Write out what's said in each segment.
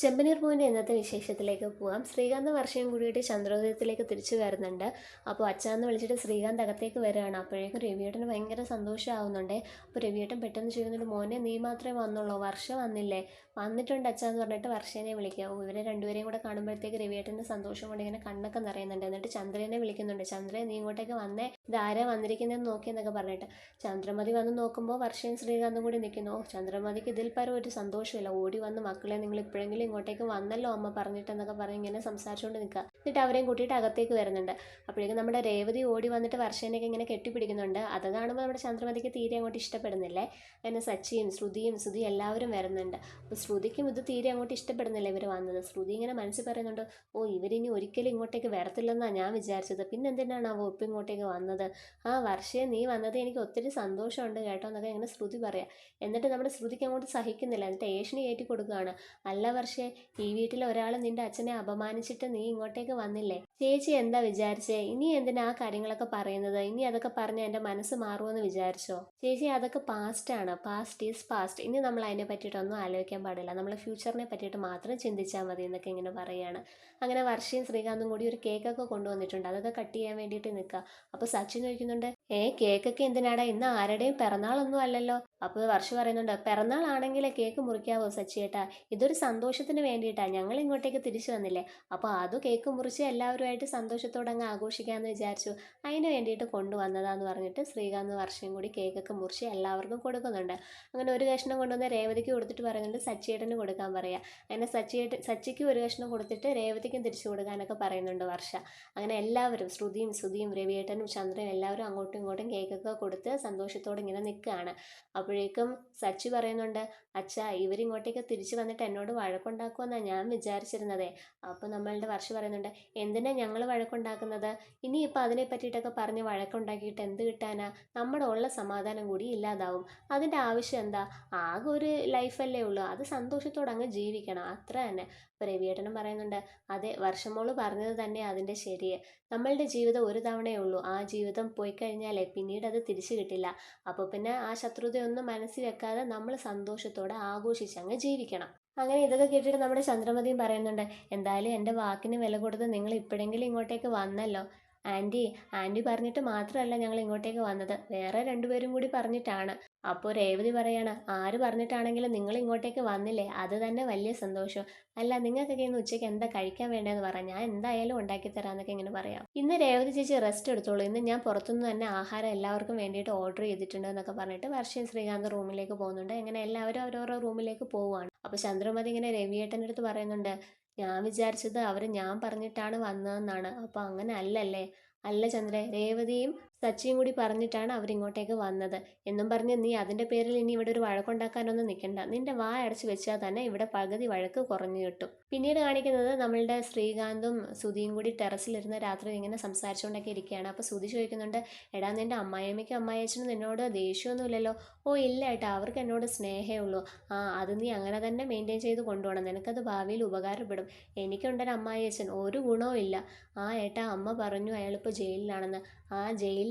ചെമ്പനീർ പൂവിന്റെ ഇന്നത്തെ വിശേഷത്തിലേക്ക് പോവാം. ശ്രീകാന്ത് വർഷം കൂടിയിട്ട് ചന്ദ്രോദയത്തിലേക്ക് തിരിച്ചു വരുന്നുണ്ട്. അപ്പോൾ അച്ഛാന്ന് വിളിച്ചിട്ട് ശ്രീകാന്ത് അകത്തേക്ക് വരികയാണ്. അപ്പോഴേക്കും രവിയേട്ടന് ഭയങ്കര സന്തോഷമാവുന്നുണ്ട്. അപ്പോൾ രവിയേട്ടൻ പെട്ടെന്ന് ചോദിക്കുന്നുണ്ട് മോനെ നീ മാത്രമേ വന്നുള്ളൂ വർഷ വന്നില്ലേ? വന്നിട്ടുണ്ട് അച്ഛാന്ന് പറഞ്ഞിട്ട് വർഷേനെ വിളിക്കുക ഇവരെ രണ്ടുപേരെയും കൂടെ കാണുമ്പോഴത്തേക്ക് രവിയേട്ടന്റെ സന്തോഷം കൊണ്ട് ഇങ്ങനെ കണ്ണൊക്കെ നിറയുന്നുണ്ട്. എന്നിട്ട് ചന്ദ്രനെ വിളിക്കുന്നുണ്ട്. ചന്ദ്രൻ നീ ഇങ്ങോട്ടേക്ക് വന്നേ. ഇതാരാ വന്നിരിക്കുന്നതെന്ന് നോക്കിയെന്നൊക്കെ പറഞ്ഞിട്ട്. ചന്ദ്രമതി വന്ന് നോക്കുമ്പോൾ വർഷയും ശ്രീകാന്തും കൂടി നിൽക്കുന്നു. ചന്ദ്രമതിക്ക് ഇതിൽ പരം ഒരു സന്തോഷമില്ല. ഓടി വന്ന് മക്കളെ നിങ്ങൾ ഇപ്പോഴെങ്കിലും ഇങ്ങോട്ടേക്ക് വന്നല്ലോ അമ്മ പറഞ്ഞിട്ടെന്നൊക്കെ പറഞ്ഞ് ഇങ്ങനെ സംസാരിച്ചുകൊണ്ട് നിൽക്കുക എന്നിട്ട് അവരെയും കൂട്ടിയിട്ട് അകത്തേക്ക് വരുന്നുണ്ട്. അപ്പോഴേക്കും നമ്മുടെ രേവതി ഓടി വന്നിട്ട് വർഷേനെയൊക്കെ ഇങ്ങനെ കെട്ടിപ്പിടിക്കുന്നുണ്ട്. അത് കാണുമ്പോൾ നമ്മുടെ ചന്ദ്രമതിക്ക് തീരെ അങ്ങോട്ട് ഇഷ്ടപ്പെടുന്നില്ലേ? അങ്ങനെ സച്ചിയും ശ്രുതിയും ശ്രുതി എല്ലാവരും വരുന്നുണ്ട്. അപ്പോൾ ശ്രുതിക്കും ഇത് തീരെ അങ്ങോട്ട് ഇഷ്ടപ്പെടുന്നില്ല ഇവർ വന്നത്. ശ്രുതി ഇങ്ങനെ മനസ്സിൽ പറയുന്നുണ്ട് ഓ ഇവരിനി ഒരിക്കലും ഇങ്ങോട്ടേക്ക് വരത്തില്ലെന്നാണ് ഞാൻ വിചാരിച്ചത്. പിന്നെ എന്തിനാണ് ആ ഒപ്പ് ഇങ്ങോട്ടേക്ക് വന്നത്? ആ വർഷേ നീ വന്നത് എനിക്ക് ഒത്തിരി സന്തോഷമുണ്ട് കേട്ടോ എന്നൊക്കെ ഇങ്ങനെ ശ്രുതി പറയാം. എന്നിട്ട് നമ്മുടെ ശ്രുതിക്ക് അങ്ങോട്ട് സഹിക്കുന്നില്ല. എന്നിട്ട് ഏഷണി കയറ്റി കൊടുക്കുകയാണ്. അല്ല വർഷേ ഈ വീട്ടിൽ ഒരാൾ നിന്റെ അച്ഛനെ അപമാനിച്ചിട്ട് നീ ഇങ്ങോട്ടേക്ക് വന്നില്ലേ? ചേച്ചി എന്താ വിചാരിച്ചേ? ഇനി എന്തിനാ ആ കാര്യങ്ങളൊക്കെ പറയുന്നത്? ഇനി അതൊക്കെ പറഞ്ഞ് എന്റെ മനസ്സ് മാറുമെന്ന് വിചാരിച്ചോ? ചേച്ചി അതൊക്കെ പാസ്റ്റ് ആണ്. പാസ്റ്റ് ഈസ് പാസ്റ്റ് ഇനി നമ്മൾ അതിനെ പറ്റിയിട്ടൊന്നും ആലോചിക്കാൻ പാടില്ല. നമ്മൾ ഫ്യൂച്ചറിനെ പറ്റിയിട്ട് മാത്രം ചിന്തിച്ചാൽ മതി എന്നൊക്കെ ഇങ്ങനെ പറയുകയാണ് അങ്ങനെ വർഷയും ശ്രീകാന്തും കൂടി ഒരു കേക്കൊക്കെ കൊണ്ടുവന്നിട്ടുണ്ട്. അതൊക്കെ കട്ട് ചെയ്യാൻ വേണ്ടിയിട്ട് നിൽക്കുക അപ്പോൾ സച്ചിൻ ചോദിക്കുന്നുണ്ട് ഏ കേക്കൊക്കെ എന്തിനാടാ? ഇന്ന് ആരുടെയും പിറന്നാളൊന്നും അല്ലല്ലോ. അപ്പോൾ വർഷ പറയുന്നുണ്ട് പിറന്നാളാണെങ്കിൽ കേക്ക് മുറിക്കാവോ സച്ചിയേട്ടാ. ഇതൊരു സന്തോഷത്തിന് വേണ്ടിയിട്ടാണ് ഞങ്ങൾ ഇങ്ങോട്ടേക്ക് തിരിച്ചു വന്നില്ലേ? അപ്പോൾ അത് കേക്ക് മുറിച്ച് എല്ലാവരുമായിട്ട് സന്തോഷത്തോടെ അങ്ങ് ആഘോഷിക്കാമെന്ന് വിചാരിച്ചു. അതിന് വേണ്ടിയിട്ട് കൊണ്ടുവന്നതാന്ന് പറഞ്ഞിട്ട് ശ്രീകാന്ത് വർഷം കൂടി കേക്കൊക്കെ മുറിച്ച് എല്ലാവർക്കും കൊടുക്കുന്നുണ്ട്. അങ്ങനെ ഒരു കഷ്ണം കൊണ്ടുവന്ന് രേവതിക്ക് കൊടുത്തിട്ട് പറയുന്നുണ്ട് സച്ചിയേട്ടന് കൊടുക്കാൻ പറയാം. അങ്ങനെ സച്ചിയേട്ടൻ സച്ചിക്ക് ഒരു കഷ്ണം കൊടുത്തിട്ട് രേവതിക്കും തിരിച്ചു കൊടുക്കാനൊക്കെ പറയുന്നുണ്ട് വർഷ. അങ്ങനെ എല്ലാവരും ശ്രുതിയും ശ്രുതിയും രവിയേട്ടനും ചന്ദ്രനും എല്ലാവരും അങ്ങോട്ടും ഇങ്ങോട്ടും കേക്കൊക്കെ കൊടുത്ത് സന്തോഷത്തോടെ ഇങ്ങനെ നിൽക്കുകയാണ്. അപ്പോഴേക്കും സച്ചി പറയുന്നുണ്ട് അച്ഛാ ഇവരിങ്ങോട്ടേക്ക് തിരിച്ചു വന്നിട്ട് എന്നോട് വഴക്കുണ്ടാക്കുമെന്നാണ് ഞാൻ വിചാരിച്ചിരുന്നതേ. അപ്പോൾ നമ്മളുടെ വർഷ പറയുന്നുണ്ട് എന്തിനാ ഞങ്ങൾ വഴക്കുണ്ടാക്കുന്നത്? ഇനിയിപ്പോൾ അതിനെ പറ്റിയിട്ടൊക്കെ പറഞ്ഞ് വഴക്കുണ്ടാക്കിയിട്ട് എന്ത് കിട്ടാനാ? നമ്മുടെ ഉള്ള സമാധാനം കൂടി ഇല്ലാതാവും. അതിന്റെ ആവശ്യം എന്താ? ആകെ ഒരു ലൈഫല്ലേ ഉള്ളൂ. അത് സന്തോഷത്തോടെ അങ്ങ് ജീവിക്കണം. അത്ര തന്നെ. ഇപ്പോൾ രവിയേട്ടനും പറയുന്നുണ്ട് അതെ വർഷമോൾ പറഞ്ഞത് തന്നെ അതിന്റെ ശരി നമ്മളുടെ ജീവിതം ഒരു തവണയേ ഉള്ളൂ. ആ ജീവിതം പോയി കഴിഞ്ഞാലേ പിന്നീട് അത് തിരിച്ചു കിട്ടില്ല. അപ്പോൾ പിന്നെ ആ ശത്രുതയൊന്നും മനസ്സിൽ വെക്കാതെ നമ്മൾ സന്തോഷത്തോടെ ആഘോഷിച്ച് അങ്ങ് ജീവിക്കണം. അങ്ങനെ ഇതൊക്കെ കേട്ടിട്ട് നമ്മുടെ ചന്ദ്രമതിയും പറയുന്നുണ്ട് എന്തായാലും എന്റെ വാക്കിന് വില കൊടുത്ത് നിങ്ങൾ ഇപ്പോഴെങ്കിലും ഇങ്ങോട്ടേക്ക് വന്നല്ലോ. ആന്റി ആന്റി പറഞ്ഞിട്ട് മാത്രമല്ല ഞങ്ങൾ ഇങ്ങോട്ടേക്ക് വന്നത്. വേറെ രണ്ടുപേരും കൂടി പറഞ്ഞിട്ടാണ്. അപ്പോൾ രേവതി പറയാണ് ആര് പറഞ്ഞിട്ടാണെങ്കിലും നിങ്ങൾ ഇങ്ങോട്ടേക്ക് വന്നില്ലേ? അത് തന്നെ വലിയ സന്തോഷം. അല്ല നിങ്ങൾക്കൊക്കെ ഇന്ന് ഉച്ചയ്ക്ക് എന്താ കഴിക്കാൻ വേണ്ടതെന്ന് പറയാം ഞാൻ എന്തായാലും ഉണ്ടാക്കി തരാമെന്നൊക്കെ ഇങ്ങനെ പറയാം. ഇന്ന് രേവതി ചേച്ചി റെസ്റ്റ് എടുത്തോളൂ. ഇന്ന് ഞാൻ പുറത്തുനിന്ന് തന്നെ ആഹാരം എല്ലാവർക്കും വേണ്ടിയിട്ട് ഓർഡർ ചെയ്തിട്ടുണ്ട് എന്നൊക്കെ പറഞ്ഞിട്ട് വർഷയും ശ്രീകാന്ത് റൂമിലേക്ക് പോകുന്നുണ്ട്. അങ്ങനെ എല്ലാവരും അവരവരുടെ റൂമിലേക്ക് പോവുകയാണ്. അപ്പോൾ ചന്ദ്രമതി ഇങ്ങനെ രവിയേട്ടന്റെ അടുത്ത് പറയുന്നുണ്ട് ഞാൻ വിചാരിച്ചത് അവർ ഞാൻ പറഞ്ഞിട്ടാണ് വന്നതെന്നാണ്. അപ്പോൾ അങ്ങനെ അല്ലല്ലേ? അല്ല ചന്ദ്രേ രേവതിയും സച്ചിയും കൂടി പറഞ്ഞിട്ടാണ് അവരിങ്ങോട്ടേക്ക് വന്നത്. എന്നും പറഞ്ഞ് നീ അതിന്റെ പേരിൽ ഇനി ഇവിടെ ഒരു വഴക്കുണ്ടാക്കാനൊന്നും നിൽക്കണ്ട. നിന്റെ വായ അടച്ച് വെച്ചാൽ തന്നെ ഇവിടെ പകുതി വഴക്ക് കുറഞ്ഞു കിട്ടും. പിന്നീട് കാണിക്കുന്നത് നമ്മളുടെ ശ്രീകാന്തും സുധിയും കൂടി ടെറസിലിരുന്ന് രാത്രി ഇങ്ങനെ സംസാരിച്ചുകൊണ്ടൊക്കെ ഇരിക്കുകയാണ്. അപ്പോൾ സുധി ചോദിക്കുന്നുണ്ട് എടാ നിന്റെ അമ്മായിയമ്മയ്ക്കും അമ്മായിയച്ഛനും നിന്നോട് ദേഷ്യമൊന്നുമില്ലല്ലോ? ഓ ഇല്ല ഏട്ടാ അവർക്ക് എന്നോട് സ്നേഹമേ ഉള്ളൂ. ആ അത് നീ അങ്ങനെ തന്നെ മെയിന്റെയിൻ ചെയ്ത് കൊണ്ടുപോകണം. നിനക്കത് ഭാവിയിൽ ഉപകാരപ്പെടും. എനിക്കുണ്ടൊരു അമ്മായിയച്ഛൻ ഒരു ഗുണവും ഇല്ല ആ ഏട്ടാ അമ്മ പറഞ്ഞു അയാളിപ്പോൾ ജയിലിലാണെന്ന്. ആ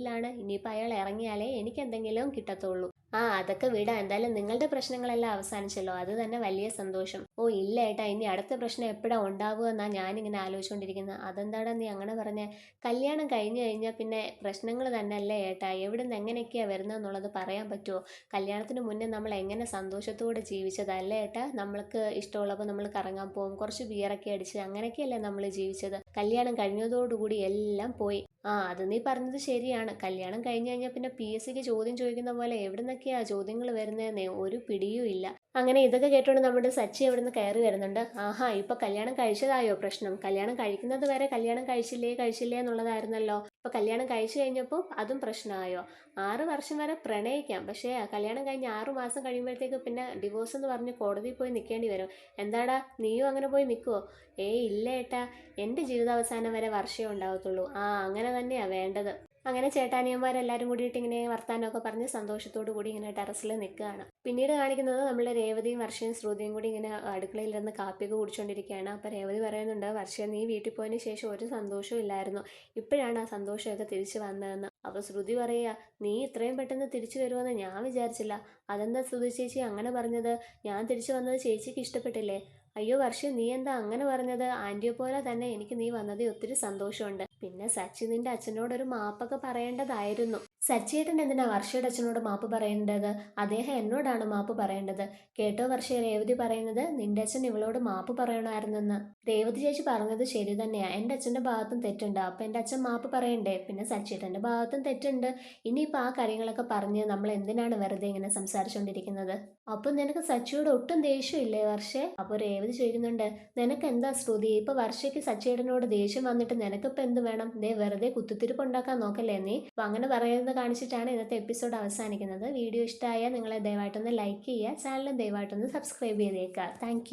ജയിലിലാണ് ഇനിയിപ്പോൾ അയാൾ ഇറങ്ങിയാലേ എനിക്ക് എന്തെങ്കിലും കിട്ടത്തുള്ളൂ. ആ അതൊക്കെ വിടാം. എന്തായാലും നിങ്ങളുടെ പ്രശ്നങ്ങളെല്ലാം അവസാനിച്ചല്ലോ. അത് തന്നെ വലിയ സന്തോഷം. ഓ ഇല്ല ഏട്ടാ. ഇനി അടുത്ത പ്രശ്നം എപ്പോഴാ ഉണ്ടാവുക എന്നാ ഞാനിങ്ങനെ ആലോചിച്ചുകൊണ്ടിരിക്കുന്നത് അതെന്താടാ നീ അങ്ങനെ പറഞ്ഞേ? കല്യാണം കഴിഞ്ഞു കഴിഞ്ഞാൽ പിന്നെ പ്രശ്നങ്ങൾ തന്നെ അല്ലേ ഏട്ടാ? എവിടെ നിന്ന് എങ്ങനെയൊക്കെയാണ് വരുന്നതെന്നുള്ളത് പറയാൻ പറ്റുമോ കല്യാണത്തിന് മുന്നേ നമ്മൾ എങ്ങനെ സന്തോഷത്തോടെ ജീവിച്ചതല്ലേ ഏട്ടാ? നമ്മൾക്ക് ഇഷ്ടമുള്ളപ്പോൾ നമ്മൾ കറങ്ങാൻ പോകും കുറച്ച് ബിയറൊക്കെ അടിച്ച് അങ്ങനെയൊക്കെയല്ലേ നമ്മൾ ജീവിച്ചത്? കല്യാണം കഴിഞ്ഞതോടുകൂടി എല്ലാം പോയി. ആ അത് നീ പറഞ്ഞത് ശരിയാണ്. കല്യാണം കഴിഞ്ഞു കഴിഞ്ഞാൽ പിന്നെ പി എസ് സിക്ക് ചോദ്യം ചോദിക്കുന്ന പോലെ എവിടെ നിന്നൊക്കെയാ ചോദ്യങ്ങൾ വരുന്നതെന്നേ ഒരു പിടിയും ഇല്ല. അങ്ങനെ ഇതൊക്കെ കേട്ടോണ്ട് നമ്മുടെ സച്ചി അവിടുന്ന് കയറി വരുന്നുണ്ട്? ആഹാ ഇപ്പൊ കല്യാണം കഴിച്ചതായോ പ്രശ്നം? കല്യാണം കഴിക്കുന്നത് വരെ കല്യാണം കഴിച്ചില്ലേ കഴിച്ചില്ലേ എന്നുള്ളതായിരുന്നല്ലോ. ഇപ്പൊ കല്യാണം കഴിച്ചു കഴിഞ്ഞപ്പോൾ അതും പ്രശ്നമായോ? ആറ് വർഷം വരെ പ്രണയിക്കാം. പക്ഷേ കല്യാണം കഴിഞ്ഞ് ആറു മാസം കഴിയുമ്പോഴത്തേക്ക് പിന്നെ ഡിവോഴ്സ് എന്ന് പറഞ്ഞ് കോടതിയിൽ പോയി നിൽക്കേണ്ടി വരും. എന്താടാ നീയും അങ്ങനെ പോയി നിൽക്കുമോ ഏയ് ഇല്ല ഏട്ടാ. എന്റെ ജീവിതാവസാനം വരെ വർഷമേ ഉണ്ടാവത്തുള്ളൂ. ആ അങ്ങനെ തന്നെയാണ് വേണ്ടത്. അങ്ങനെ ചേട്ടാനിയന്മാരെല്ലാവരും കൂടിയിട്ട് ഇങ്ങനെ വർത്താനമൊക്കെ പറഞ്ഞ് സന്തോഷത്തോടു കൂടി ഇങ്ങനെ ടെറസിൽ നിൽക്കുകയാണ്. പിന്നീട് കാണിക്കുന്നത് നമ്മളെ രേവതിയും വർഷയും ശ്രുതിയും കൂടി ഇങ്ങനെ അടുക്കളയിലിരുന്ന് കാപ്പിയൊക്കെ കുടിച്ചുകൊണ്ടിരിക്കുകയാണ് അപ്പോൾ രേവതി പറയുന്നുണ്ട് വർഷ നീ വീട്ടിൽ പോയതിന് ശേഷം ഒരു സന്തോഷവും ഇല്ലായിരുന്നു. ഇപ്പോഴാണ് ആ സന്തോഷമൊക്കെ തിരിച്ചു വന്നതെന്ന്. അപ്പോൾ ശ്രുതി പറയുക നീ ഇത്രയും പെട്ടെന്ന് തിരിച്ചു വരുമെന്ന് ഞാൻ വിചാരിച്ചില്ല. അതെന്താ ശ്രുതി ചേച്ചി അങ്ങനെ പറഞ്ഞത്? ഞാൻ തിരിച്ചു വന്നത് ചേച്ചിക്ക് ഇഷ്ടപ്പെട്ടില്ലേ? അയ്യോ വർഷ നീ എന്താ അങ്ങനെ പറഞ്ഞത്? ആന്റിയെ പോലെ തന്നെ എനിക്ക് നീ വന്നതിൽ ഒത്തിരി സന്തോഷമുണ്ട്. പിന്നെ സച്ചിൻ നിന്റെ അച്ഛനോടൊരു മാപ്പൊക്കെ പറയേണ്ടതായിരുന്നു. സച്ചിയേട്ടൻ എന്തിനാ വർഷയുടെ അച്ഛനോട് മാപ്പ് പറയേണ്ടത്? അദ്ദേഹം എന്നോടാണ് മാപ്പ് പറയേണ്ടത്. കേട്ടോ വർഷ രേവതി പറയുന്നത് നിന്റെ അച്ഛൻ ഇവളോട് മാപ്പ് പറയണമായിരുന്നെന്ന്. രേവതി ചേച്ചി പറഞ്ഞത് ശരി തന്നെയാ. എന്റെ അച്ഛന്റെ ഭാഗത്തും തെറ്റുണ്ട്. അപ്പം എന്റെ അച്ഛൻ മാപ്പ് പറയണ്ടേ? പിന്നെ സച്ചേട്ടന്റെ ഭാഗത്തും തെറ്റുണ്ട്. ഇനിയിപ്പോൾ ആ കാര്യങ്ങളൊക്കെ പറഞ്ഞ് നമ്മൾ എന്തിനാണ് വെറുതെ ഇങ്ങനെ സംസാരിച്ചുകൊണ്ടിരിക്കുന്നത് അപ്പം നിനക്ക് സച്ചിയോട് ഒട്ടും ദേഷ്യമില്ലേ വർഷേ? അപ്പോൾ രേവതി ചോദിക്കുന്നുണ്ട് നിനക്ക് എന്താ ശ്രുതി ഇപ്പോൾ വർഷയ്ക്ക് സച്ചേട്ടനോട് ദേഷ്യം വന്നിട്ട് നിനക്കിപ്പോൾ എന്ത് വേണം? ദേ വെറുതെ കുത്തിത്തിരിപ്പ് ഉണ്ടാക്കാൻ നോക്കല്ലേ നീ? അപ്പം അങ്ങനെ പറയുന്നത് കാണിച്ചിട്ടാണ് ഇന്നത്തെ എപ്പിസോഡ് അവസാനിക്കുന്നത്. വീഡിയോ ഇഷ്ടമായാൽ നിങ്ങൾ ദയവായിട്ടൊന്ന് ലൈക്ക് ചെയ്യുക ചാനൽ ദയവായിട്ടൊന്ന് സബ്സ്ക്രൈബ് ചെയ്തേക്കുക. താങ്ക്